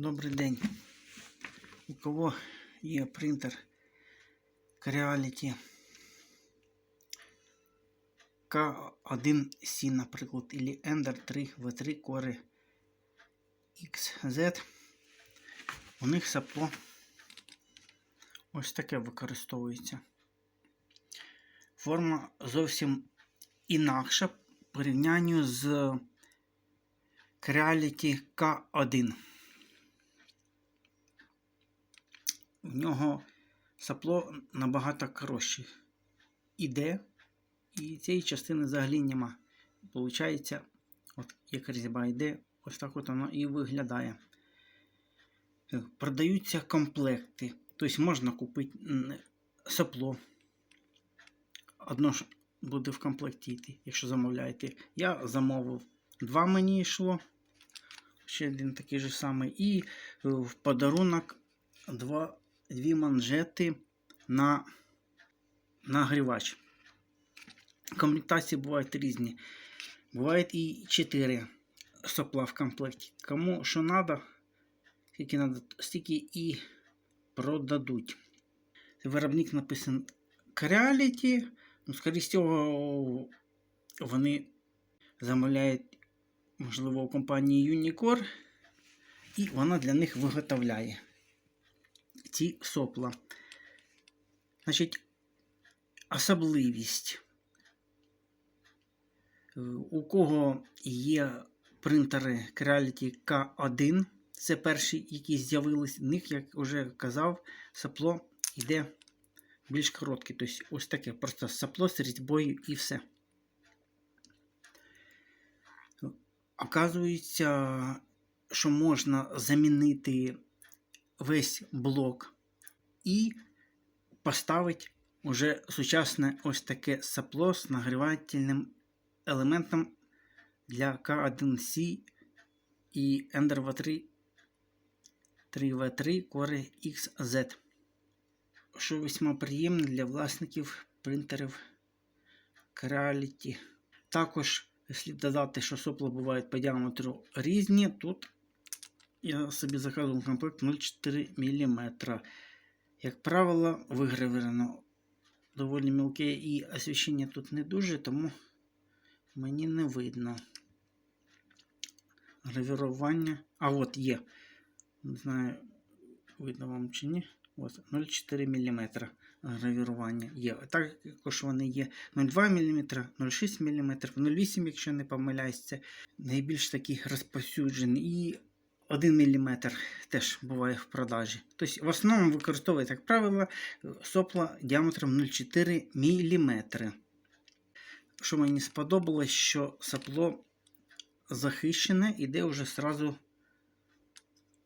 Добрий день. У кого є принтер Creality K1C, наприклад, или Ender 3 V3 Core XZ, у них сапло ось таке використовується. Форма зовсім інакша в порівнянні з Creality K1. В нього сапло набагато коротше іде, і цієї частини взагалі нема. Получається, от як різьба йде, ось так от воно і виглядає. Продаються комплекти. Тобто можна купити сапло. Одно ж буде в комплекті йти, якщо замовляєте. Я замовив два мені йшло. Ще один такий же самий. І в подарунок два, дві манжети на нагрівач. Комплектації бувають різні. Бувають і 4 сопла в комплекті. Кому що треба, скільки треба, стільки і продадуть. Виробник написаний Creality. Ну, скоріше всього, вони замовляють, можливо, у компанії Unicore, і вона для них виготовляє ці сопла. Значить, особливість. Е, У кого є принтери Creality K1, це перші, які з'явились, в них, як вже казав, сапло йде більш коротке. Тобто ось таке просто сапло з різьбою і все. Оказується, що можна замінити весь блок і поставити уже сучасне ось таке сапло з нагрівательним елементом для К1C і Ender V3 3V3 Core XZ, що весьма приємно для власників принтерів Creality. Також слід додати, що сопла бувають по діаметру різні. Тут я собі заказував комплект 0,4 мм. Як правило, вигравировано доволі мілке і освіщення тут не дуже, тому мені не видно. Гравірування. А от є. Не знаю, видно вам чи ні. Ось 0,4 мм гравірування є. Також вони є 0,2 мм, 0,6 мм, 0,8, якщо не помиляюсь, це найбільш такі розповсюджені. І 1 мм теж буває в продажі. Тобто, в основному використовують, як правило, сопла діаметром 0,4 мм. Що мені сподобалось, що сапло захищене, іде вже сразу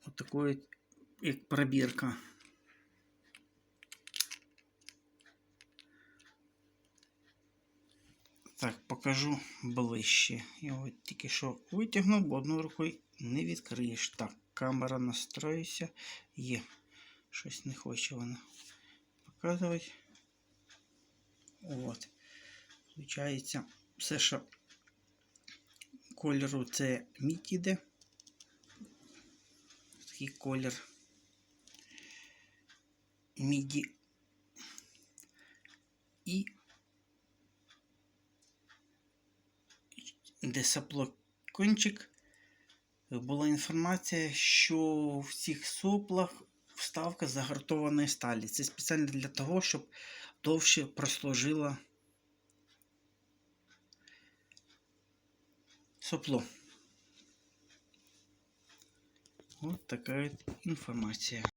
от такою, як пробірка. Так, покажу ближче. Я от тільки що витягнув, бо одною рукою не відкриєш. Так, камера настроїться. Є. Щось не хоче вона показувати. От. Получається, все, що кольору це мідь іде. Такий колір міді. І де саплокончик, була інформація, що в цих соплах вставка загартованої сталі. Це спеціально для того, щоб довше прослужила сопло. Ось така інформація.